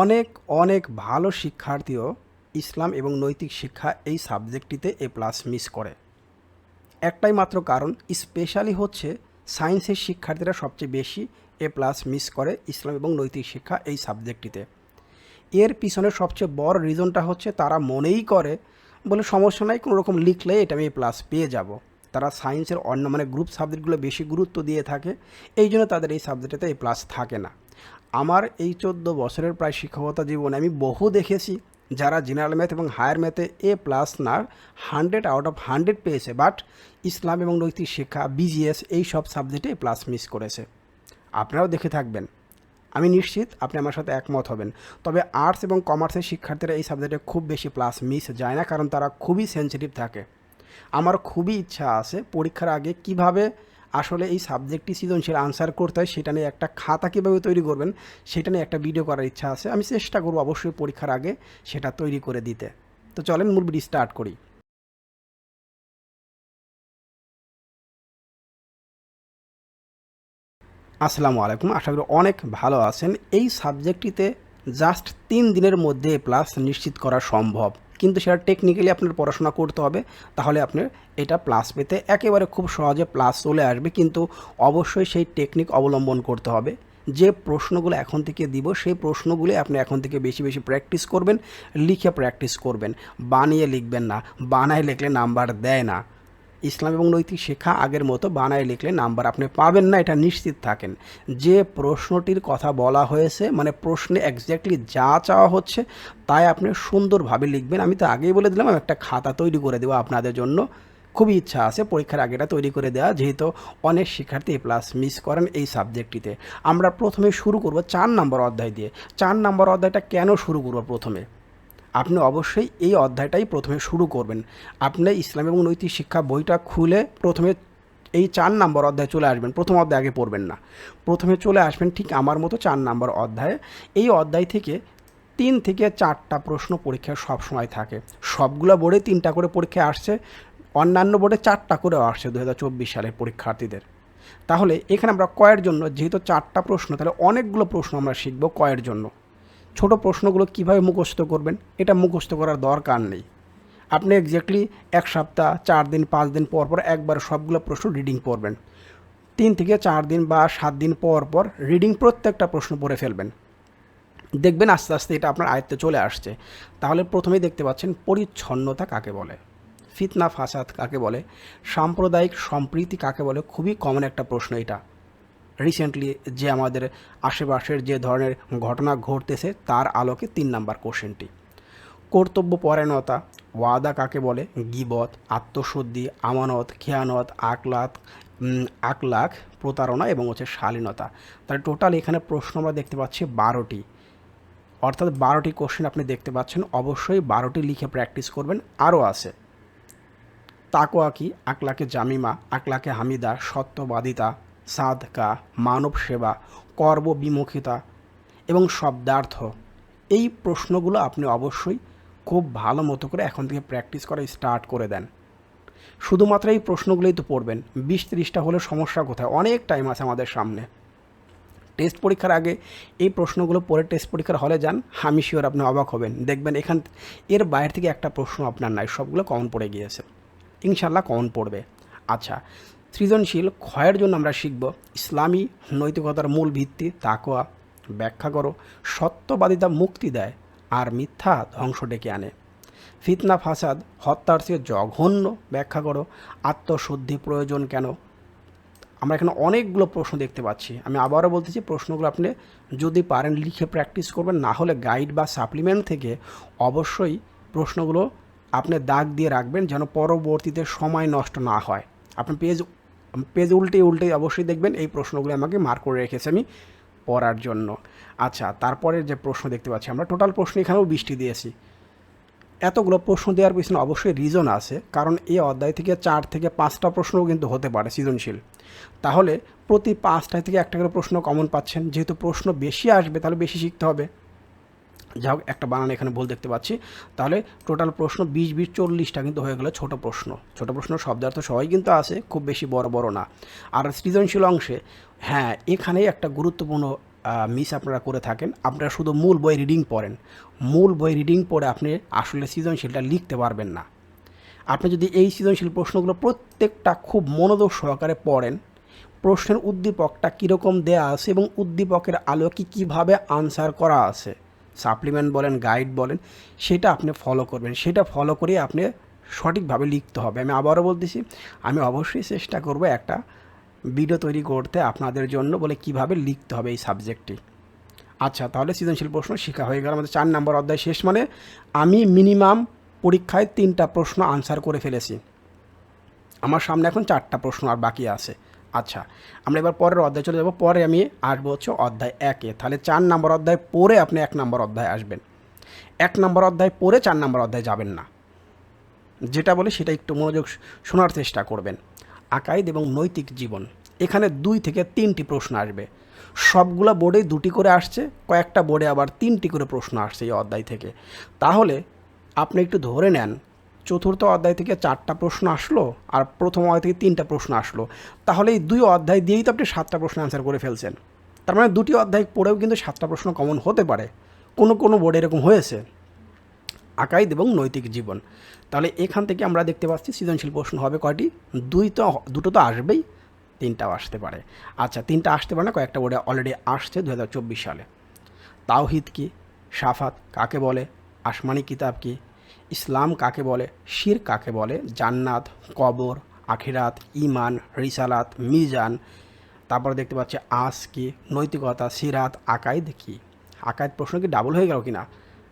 অনেক অনেক ভালো শিক্ষার্থীও ইসলাম এবং নৈতিক শিক্ষা এই সাবজেক্টটিতে এ প্লাস মিস করে। একটাই মাত্র কারণ, স্পেশালি হচ্ছে সায়েন্সের শিক্ষার্থীরা সবচেয়ে বেশি এ প্লাস মিস করে ইসলাম এবং নৈতিক শিক্ষা এই সাবজেক্টটিতে। এর পিছনে সবচেয়ে বড় রিজনটা হচ্ছে তারা মনেই করে বলে সমস্যা নাই, কোনো রকম লিখলে এটা আমি এ প্লাস পেয়ে যাব। তারা সায়েন্সের অন্য মানে গ্রুপ সাবজেক্টগুলো বেশি গুরুত্ব দিয়ে থাকে, এই জন্য তাদের এই সাবজেক্টটাতে এ প্লাস থাকে না। আমার এই চোদ্দ বছরের প্রায় শিক্ষকতা জীবনে আমি বহু দেখেছি যারা জেনারেল ম্যাথ এবং হায়ার ম্যাথে এ প্লাস না হান্ড্রেড আউট অফ হান্ড্রেড পেয়েছে বাট ইসলাম এবং নৈতিক শিক্ষা বিজিএস এই সব সাবজেক্টে প্লাস মিস করেছে। আপনারাও দেখে থাকবেন। আমি নিশ্চিত আপনি আমার সাথে একমত হবেন। তবে আর্টস এবং কমার্সের শিক্ষার্থীরা এই সাবজেক্টে খুব বেশি প্লাস মিস যায় না, কারণ তারা খুবই সেন্সিটিভ থাকে। আমার খুবই ইচ্ছা আছে পরীক্ষার আগে কীভাবে আসলে এই সাবজেক্টটি সৃজনশীল আনসার করতে হয়, সেটা নিয়ে একটা খাতা কীভাবে তৈরি করবেন, সেটা নিয়ে একটা ভিডিও করার ইচ্ছা আছে। আমি চেষ্টা করব অবশ্যই পরীক্ষার আগে সেটা তৈরি করে দিতে। তো চলেন মূল ভিডিও স্টার্ট করি। আসসালামু আলাইকুম, আশা করি অনেক ভালো আছেন। এই সাবজেক্টটিতে জাস্ট তিন দিনের মধ্যে প্লাস নিশ্চিত করা সম্ভব। কিন্তু সেটা টেকনিক্যালি আপনার পড়াশোনা করতে হবে, তাহলে আপনার এটা প্লাস পেতে একেবারে খুব সহজে প্লাস চলে আসবে, কিন্তু অবশ্যই সেই টেকনিক অবলম্বন করতে হবে। যে প্রশ্নগুলো এখন থেকে দিব, সেই প্রশ্নগুলি আপনি এখন থেকে বেশি বেশি প্র্যাকটিস করবেন, লিখে প্র্যাকটিস করবেন। বানিয়ে লিখবেন না, বানায় লিখলে নাম্বার দেয় না। ইসলাম এবং নৈতিক শিক্ষা আগের মতো বানায় লিখলে নাম্বার আপনি পাবেন না, এটা নিশ্চিত থাকেন। যে প্রশ্নটির কথা বলা হয়েছে মানে প্রশ্নে একজ্যাক্টলি যা চাওয়া হচ্ছে, তাই আপনি সুন্দরভাবে লিখবেন। আমি তো আগেই বলে দিলাম একটা খাতা তৈরি করে দেবো আপনাদের জন্য। খুবই ইচ্ছা আছে, পরীক্ষার আগেটা তৈরি করে দেওয়া, যেহেতু অনেক শিক্ষার্থী প্লাস মিস করেন এই সাবজেক্টটিতে আমরা প্রথমে শুরু করব চার নম্বর অধ্যায় দিয়ে। চার নম্বর অধ্যায়টা কেন শুরু করব প্রথমে? আপনি অবশ্যই এই অধ্যায়টাই প্রথমে শুরু করবেন। আপনি ইসলাম এবং নৈতিক শিক্ষা বইটা খুলে প্রথমে এই চার নাম্বার অধ্যায় চলে আসবেন। প্রথম অধ্যায় আগে পড়বেন না। প্রথমে চলে আসবেন ঠিক আমার মতো চার নাম্বার অধ্যায়ে। এই অধ্যায় থেকে তিন থেকে চারটা প্রশ্ন পরীক্ষায় সব সময় থাকে। সবগুলো বোর্ডে তিনটা করে পরীক্ষায় আসছে। অন্যান্য বোর্ডে চারটা করেও আসছে দু হাজার চব্বিশ সালের পরীক্ষার্থীদের। তাহলে এখানে আমরা কয়ের জন্য, যেহেতু চারটা প্রশ্ন, তাহলে অনেকগুলো প্রশ্ন আমরা শিখব কয়ের জন্য। ছোট প্রশ্নগুলো কীভাবে মুখস্থ করবেন, এটা মুখস্থ করার দরকার নেই। আপনি এক্স্যাক্টলি এক সপ্তাহ, চার দিন, পাঁচ দিন পর পর একবার সবগুলো প্রশ্ন রিডিং পড়বেন তিন থেকে চার দিন বা সাত দিন পর পর রিডিং প্রত্যেকটা প্রশ্ন পড়ে ফেলবেন। দেখবেন আস্তে আস্তে এটা আপনার আয়ত্তে চলে আসছে। তাহলে প্রথমেই দেখতে পাচ্ছেন পরিচ্ছন্নতা কাকে বলে, ফিতনা ফাসাদ কাকে বলে, সাম্প্রদায়িক সম্প্রীতি কাকে বলে, খুবই কমন একটা প্রশ্ন এটা। রিসেন্টলি যে আমাদের আশেপাশের যে ধরনের ঘটনা ঘটতেছে, তার আলোকে তিন নাম্বার কোশ্চেনটি কর্তব্য পরায়ণতা, ওয়াদা কাকে বলে? গিবত, আত্মশুদ্ধি, আমানত, খেয়ানত আকলাক আকলাখ প্রতারণা এবং হচ্ছে শালীনতা। তাহলে টোটাল এখানে প্রশ্ন আমরা দেখতে পাচ্ছি বারোটি। অর্থাৎ বারোটি কোশ্চেন আপনি দেখতে পাচ্ছেন। অবশ্যই বারোটি লিখে প্র্যাকটিস করবেন। আরও আছে। তাকোয়া কি? আকলাকে জামিমা আকলাকে হামিদা, সত্যবাদিতা সাদকা মানব সেবা কর্মবিমুখিতা এবং শব্দার্থ। এই প্রশ্নগুলো আপনি অবশ্যই খুব ভালো মতো করে এখন থেকে প্র্যাকটিস করা স্টার্ট করে দেন। শুধুমাত্র এই প্রশ্নগুলোই তো পড়বেন। বিশ তিরিশটা হলে সমস্যা কোথায়? অনেক টাইম আছে আমাদের সামনে। টেস্ট পরীক্ষার আগে এই প্রশ্নগুলো পরে টেস্ট পরীক্ষার হলে যান, আমি শিওর আপনি অবাক হবেন। দেখবেন এখান এর বাইরে থেকে একটা প্রশ্ন আপনার নাই, সবগুলো কমন পড়ে গিয়েছে। ইনশাল্লাহ কমন পড়বে। আচ্ছা সৃজনশীল ক্ষয়ের জন্য আমরা শিখব ইসলামী নৈতিকতার মূল ভিত্তি তাকোয়া ব্যাখ্যা করো, সত্যবাদিতা মুক্তি দেয় আর মিথ্যা ধ্বংস ডেকে আনে। ফিতনা, ফাসাদ, হত্যার চেয়ে জঘন্য ব্যাখ্যা করো, আত্মশুদ্ধি প্রয়োজন কেন? আমরা এখানে অনেকগুলো প্রশ্ন দেখতে পাচ্ছি। আমি আবারও বলতেছি, প্রশ্নগুলো আপনি যদি পারেন লিখে প্র্যাকটিস করবেন, না হলে গাইড বা সাপ্লিমেন্ট থেকে অবশ্যই প্রশ্নগুলো আপনি দাগ দিয়ে রাখবেন যেন পরবর্তীতে সময় নষ্ট না হয়। আপনি পেজ পেজ উল্টে উল্টে অবশ্যই দেখবেন এই প্রশ্নগুলো আমাকে মার্ক করে রেখেছে আমি পড়ার জন্য। আচ্ছা তারপরে যে প্রশ্ন দেখতে পাচ্ছি আমরা, টোটাল প্রশ্ন এখানেও বৃষ্টি দিয়েছি। এতগুলো প্রশ্ন দেওয়ার পিছনে অবশ্যই রিজন আছে, কারণ এই অধ্যায় থেকে চার থেকে পাঁচটা প্রশ্নও কিন্তু হতে পারে সৃজনশীল। তাহলে প্রতি পাঁচটা থেকে একটা করে প্রশ্ন কমন পাচ্ছেন। যেহেতু প্রশ্ন বেশি আসবে, তাহলে বেশি শিখতে হবে। যা হোক, একটা বানান এখানে ভুল দেখতে পাচ্ছি। তাহলে টোটাল প্রশ্ন বিশ বিশ, চল্লিশটা কিন্তু হয়ে গেলো ছোটো প্রশ্ন। ছোটো প্রশ্ন শব্দার্থ সবাই কিন্তু আছে, খুব বেশি বড় বড় না। আর সৃজনশীল অংশে হ্যাঁ এখানেই একটা গুরুত্বপূর্ণ মিস আপনারা করে থাকেন। আপনারা শুধু মূল বই রিডিং পড়েন। মূল বই রিডিং পড়ে আপনি আসলে সৃজনশীলটা লিখতে পারবেন না। আপনি যদি এই সৃজনশীল প্রশ্নগুলো প্রত্যেকটা খুব মনোযোগ সহকারে পড়েন, প্রশ্নের উদ্দীপকটা কীরকম দেয়া আছে এবং উদ্দীপকের আলোকে কীভাবে আনসার করা আছে সাপ্লিমেন্ট বলেন, গাইড বলেন, সেটা আপনি ফলো করবেন। সেটা ফলো করে আপনি সঠিকভাবে লিখতে হবে। আমি আবারও বলতেছি, আমি অবশ্যই চেষ্টা করব একটা ভিডিও তৈরি করতে আপনাদের জন্য বলে কীভাবে লিখতে হবে এই সাবজেক্টটি আচ্ছা তাহলে সৃজনশীল প্রশ্ন শেখা হয়ে গেল। আমাদের চার নম্বর অধ্যায় শেষ মানে আমি মিনিমাম পরীক্ষায় তিনটা প্রশ্ন আনসার করে ফেলেছি। আমার সামনে এখন চারটা প্রশ্ন আর বাকি আছে। আচ্ছা আমরা এবার পরের অধ্যায় চলে যাব। পরে আমি আসব হচ্ছে অধ্যায় একে। তাহলে চার নম্বর অধ্যায় পরে আপনি এক নম্বর অধ্যায় আসবেন। এক নম্বর অধ্যায় পরে চার নম্বর অধ্যায় যাবেন না। যেটা বলে সেটা একটু মনোযোগ শোনার চেষ্টা করবেন। আকাইদ এবং নৈতিক জীবন। এখানে দুই থেকে তিনটি প্রশ্ন আসবে। সবগুলা বোর্ডে দুটি করে আসছে, কয়েকটা বোর্ডে আবার তিনটি করে প্রশ্ন আসছে এই অধ্যায় থেকে। তাহলে আপনি একটু ধরে নেন চতুর্থ অধ্যায় থেকে চারটা প্রশ্ন আসলো আর প্রথম অধ্যায় থেকে তিনটা প্রশ্ন আসলো। তাহলে এই দুই অধ্যায় দিয়েই তো আপনি সাতটা প্রশ্ন অ্যান্সার করে ফেলছেন। তার মানে দুটি অধ্যায় পড়েও কিন্তু সাতটা প্রশ্ন কমন হতে পারে। কোনো কোনো বোর্ডে এরকম হয়েছে। আকাইদ এবং নৈতিক জীবন। তাহলে এখান থেকে আমরা দেখতে পাচ্ছি সৃজনশীল প্রশ্ন হবে কয়টি? দুই তো, দুটো তো আসবেই, তিনটাও আসতে পারে। আচ্ছা তিনটা আসতে পারে না, কয়েকটা বোর্ডে অলরেডি আসছে দু হাজার চব্বিশ সালে। তাওহিদ কি? সাফাত কাকে বলে? আসমানি কিতাব কি? ইসলাম কাকে বলে? শির কাকে বলে? জান্নাত, কবর, আখিরাত ইমান রিসালাত, মিজান। তারপর দেখতে পাচ্ছি আস কি নৈতিকতা, সিরাত, আকাইদ কি? আকাইদ প্রশ্ন কি ডাবল হয়ে গেল কি না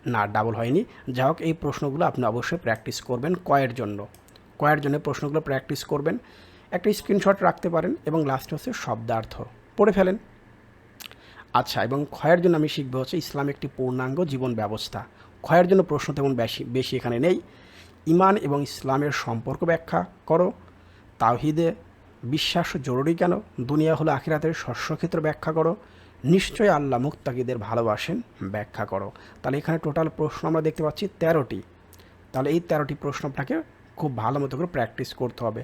না ডাবল হয়নি। যা হোক, এই প্রশ্নগুলো আপনি অবশ্যই প্র্যাকটিস করবেন কয়ের জন্য। কয়ের জন্য প্রশ্নগুলো প্র্যাকটিস করবেন। একটা স্ক্রিনশট রাখতে পারেন এবং লাস্টে হচ্ছে শব্দার্থ। পড়ে ফেলেন। আচ্ছা এবং ক্ষয়ের জন্য আমি শিখব হচ্ছে ইসলাম একটি পূর্ণাঙ্গ জীবন ব্যবস্থা। ক্ষয়ের জন্য প্রশ্ন তেমন বেশি বেশি এখানে নেই। ইমান এবং ইসলামের সম্পর্ক ব্যাখ্যা করো। তাওহিদে বিশ্বাস জরুরি কেন? দুনিয়া হলো আখিরাতের শস্যক্ষেত্র ব্যাখ্যা করো। নিশ্চয় আল্লাহ মুক্তাকিদের ভালোবাসেন, ব্যাখ্যা করো। তাহলে এখানে টোটাল প্রশ্ন আমরা দেখতে পাচ্ছি তেরোটি। তাহলে এই তেরোটি প্রশ্ন আপনাকে খুব ভালো মতো করে প্র্যাকটিস করতে হবে।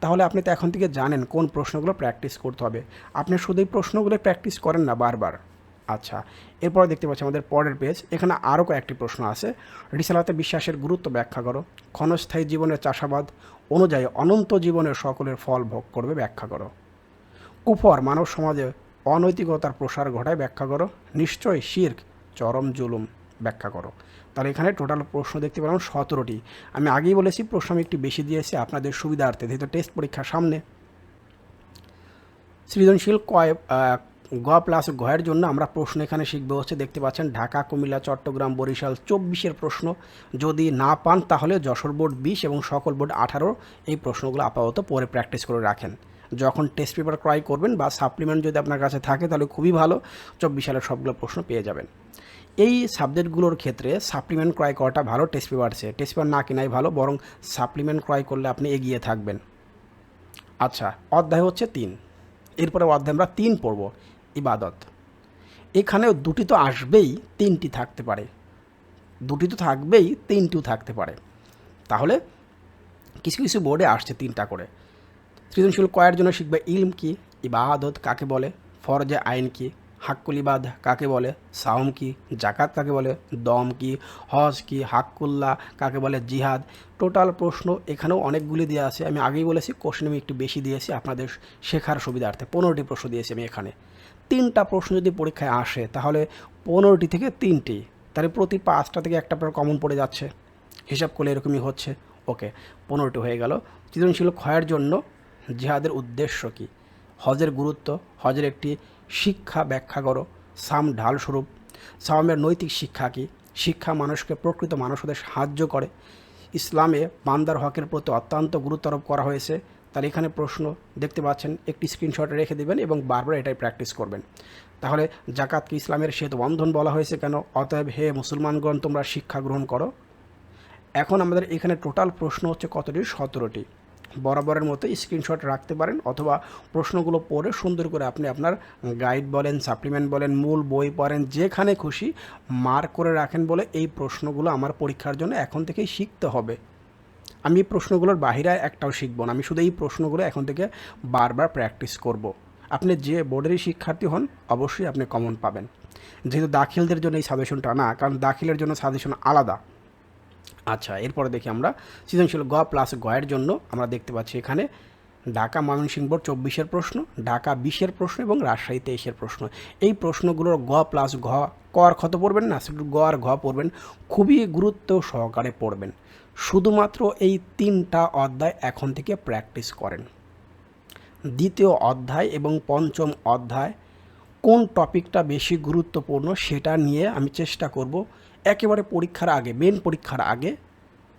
তাহলে আপনি তো এখন থেকে জানেন কোন প্রশ্নগুলো প্র্যাকটিস করতে হবে। আপনি শুধু এই প্রশ্নগুলো প্র্যাকটিস করেন না বারবার। আচ্ছা এরপরে দেখতে পাচ্ছি আমাদের পরের পেজ এখানে আরও কয়েকটি প্রশ্ন আছে। রিসালাতে বিশ্বাসের গুরুত্ব ব্যাখ্যা করো। ক্ষণস্থায়ী জীবনের চাষাবাদ অনুযায়ী অনন্ত জীবনের সকলের ফল ভোগ করবে ব্যাখ্যা করো। কুফর, মানব সমাজে অনৈতিকতার প্রসার ঘটায় ব্যাখ্যা করো। নিশ্চয়ই শির্ক, চরম জুলুম ব্যাখ্যা করো। তাহলে এখানে টোটাল প্রশ্ন দেখতে পেলাম সতেরোটি। আমি আগেই বলেছি, প্রশ্ন আমি একটু বেশি দিয়েছি, আপনাদের সুবিধার্থে। যেহেতু টেস্ট পরীক্ষার সামনে। সৃজনশীল কয় গ প্লাস গয়ের জন্য আমরা প্রশ্ন এখানে শিখব হচ্ছে, দেখতে পাচ্ছেন, ঢাকা, কুমিল্লা, চট্টগ্রাম, বরিশাল, চব্বিশের প্রশ্ন। যদি না পান তাহলে যশোর বোর্ড বিশ এবং সকল বোর্ড আঠারো, এই প্রশ্নগুলো আপাতত পরে প্র্যাকটিস করে রাখেন। যখন টেস্ট পেপার ক্রয় করবেন বা সাপ্লিমেন্ট যদি আপনার কাছে থাকে তাহলে খুবই ভালো চব্বিশ সালের সবগুলো প্রশ্ন পেয়ে যাবেন। এই সাবজেক্টগুলোর ক্ষেত্রে সাপ্লিমেন্ট ক্রয় করাটা ভালো, টেস্ট পেপার সে টেস্ট পেপার না কেনাই ভালো, বরং সাপ্লিমেন্ট ক্রয় করলে আপনি এগিয়ে থাকবেন। আচ্ছা অধ্যায় হচ্ছে তিন। এরপরে অধ্যায় আমরা তিন পড়ব। ইবাদত। এখানেও দুটি তো আসবেই, তিনটি থাকতে পারে। দুটি তো থাকবেই, তিনটিও থাকতে পারে। তাহলে কিছু কিছু বোর্ডে আসছে তিনটা করে। সৃজনশীল কয়ের জন্য শিখবে ইলম কি, ইবাদত কাকে বলে, ফরজে আইন কি, হাক্কুল ইবাদ কাকে বলে, সাওম কি জাকাত কাকে বলে, দম কি, হজ কি, হাক্কুল্লাহ কাকে বলে, জিহাদ। টোটাল প্রশ্ন এখানেও অনেকগুলি দেওয়া আছে। আমি আগেই বলেছি, কোশ্চেন আমি একটু বেশি দিয়েছি, আপনাদের শেখার সুবিধার্থে। পনেরোটি প্রশ্ন দিয়েছি আমি এখানে। তিনটা প্রশ্ন যদি পরীক্ষায় আসে, তাহলে পনেরোটি থেকে তিনটি, তাহলে প্রতি পাঁচটা থেকে একটা আপনার কমন পড়ে যাচ্ছে। হিসাব করলে এরকমই হচ্ছে। ওকে পনেরোটি হয়ে গেল। সৃজনশীল ক্ষয়ের জন্য জিহাদের উদ্দেশ্য কী? হজের গুরুত্ব, হজের একটি শিক্ষা ব্যাখ্যা করো। সাম ঢাল স্বরূপ সামের নৈতিক শিক্ষা কী? শিক্ষা মানুষকে প্রকৃত মানুষ সাহায্য করে। ইসলামে বান্দার হকের প্রতি অত্যন্ত গুরুত্ব আরোপ করা হয়েছে। তাহলে এখানে প্রশ্ন দেখতে পাচ্ছেন, একটি স্ক্রিনশট রেখে দেবেন এবং বারবার এটাই প্র্যাকটিস করবেন। তাহলে জাকাতকে ইসলামের সেতু বন্ধন বলা হয়েছে কেন? অতএব হে মুসলমানগণ, তোমরা শিক্ষা গ্রহণ করো। এখন আমাদের এখানে টোটাল প্রশ্ন হচ্ছে কতটি? সতেরোটি। বরাবরের মতো স্ক্রিনশট রাখতে পারেন অথবা প্রশ্নগুলো পড়ে সুন্দর করে আপনি আপনার গাইড বলেন সাপ্লিমেন্ট বলেন, মূল বই পড়েন, যেখানে খুশি মার্ক করে রাখেন বলে এই প্রশ্নগুলো আমার পরীক্ষার জন্য এখন থেকেই শিখতে হবে। আমি এই প্রশ্নগুলোর বাহিরে একটাও শিখব না। আমি শুধু এই প্রশ্নগুলো এখন থেকে বারবার প্র্যাকটিস করব। আপনি যে বোর্ডেরই শিক্ষার্থী হন, অবশ্যই আপনি কমন পাবেন। যেহেতু দাখিলদের জন্য এই সাজেশনটা না, কারণ দাখিলের জন্য সাজেশন আলাদা। আচ্ছা এরপরে দেখি আমরা। সৃজনশীল গ প্লাস গয়ের জন্য আমরা দেখতে পাচ্ছি এখানে ঢাকা ময়মনসিংহ বোর্ড চব্বিশের প্রশ্ন, ঢাকা বিশের প্রশ্ন এবং রাজশাহী তেইশের প্রশ্ন। এই প্রশ্নগুলোর গ প্লাস ঘ ক আর ক্ষত পড়বেন না? শুধু গ আর ঘ পড়বেন। খুবই গুরুত্ব সহকারে পড়বেন। শুধুমাত্র এই তিনটা অধ্যায় এখন থেকে প্র্যাকটিস করেন। দ্বিতীয় অধ্যায় এবং পঞ্চম অধ্যায় কোন টপিকটা বেশি গুরুত্বপূর্ণ সেটা নিয়ে আমি চেষ্টা করব একেবারে পরীক্ষার আগে মেন পরীক্ষার আগে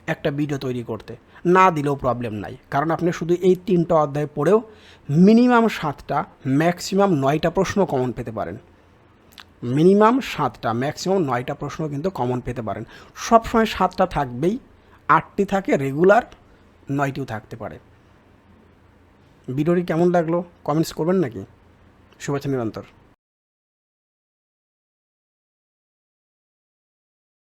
একটা ভিডিও তৈরি করতে। না দিলেও প্রবলেম নাই, কারণ আপনি শুধু এই তিনটা অধ্যায় পড়েও মিনিমাম সাতটা ম্যাক্সিমাম নয়টা প্রশ্ন কমন পেতে পারেন। মিনিমাম সাতটা ম্যাক্সিমাম নয়টা প্রশ্ন কিন্তু কমন পেতে পারেন। সবসময় সাতটা থাকবেই। আটটি থাকে রেগুলার নয়টিও থাকতে পারে। ভিডিওটি কেমন লাগল? কমেন্টস করবেন নাকি? শুভেচ্ছা নিরন্তর।